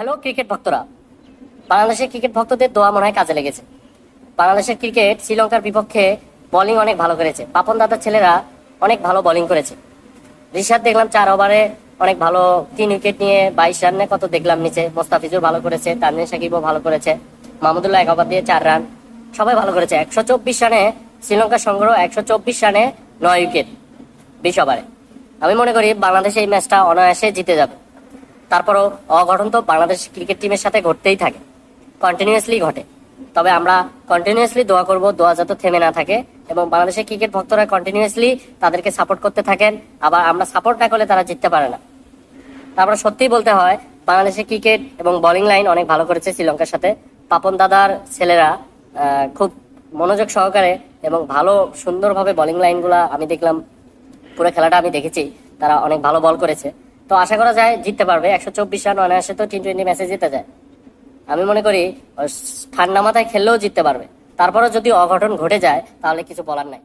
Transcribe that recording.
Hello cricket ভক্তরা। বাংলাদেশের cricket ভক্তদের দোয়া মনে হয় কাজে লেগেছে। বাংলাদেশের ক্রিকেট শ্রীলঙ্কার বিপক্ষে বোলিং অনেক ভালো করেছে। পাপন দাদার ছেলেরা অনেক ভালো বোলিং করেছে। ঋষাদ দেখলাম চার ওভারে অনেক ভালো তিন উইকেট নিয়ে বাইশ রানে কত দেখলাম নিচে। মোস্তাফিজুর ভালো করেছে তানজিন সাকিবও ভালো করেছে। মাহমুদুল্লাহ এক ওভার দিয়ে চার রান সবাই ভালো করেছে। একশো চব্বিশ রানে শ্রীলঙ্কার সংগ্রহ একশো চব্বিশ রানে নয় উইকেট বিশ ওভারে আমি মনে করি বাংলাদেশ এই ম্যাচটা অনায়াসে জিতে যাবে। তারপরও অঘটন তো বাংলাদেশ ক্রিকেট টিমের সাথে ঘটতেই থাকে। কন্টিনিউয়াসলি ঘটে। তবে আমরা কন্টিনিউয়াসলি দোয়া করব, দোয়া যাতে থেমে না থাকে এবং বাংলাদেশের ক্রিকেট ভক্তরা কন্টিনিউয়াসলি তাদেরকে সাপোর্ট করতে থাকেন। আবার আমরা সাপোর্ট না করলে তারা জিততে পারে না। তারপরে সত্যিই বলতে হয়, বাংলাদেশের ক্রিকেট এবং বোলিং লাইন অনেক ভালো করেছে শ্রীলঙ্কার সাথে। পাপন দাদার ছেলেরা খুব মনোযোগ সহকারে এবং ভালো সুন্দরভাবে বোলিং লাইনগুলা আমি দেখলাম। পুরো খেলাটা আমি দেখেছি। তারা অনেক ভালো বল করেছে। তো আশা করা যায় জিততে পারবে। একশো চব্বিশ রান অনায়াসে তো টি টোয়েন্টি ম্যাচে জিতে যায়। আমি মনে করি ঠান্ডা মাথায় খেললেও জিততে পারবে। তারপরে যদি অঘটন ঘটে যায়, তাহলে কিছু বলার নাই।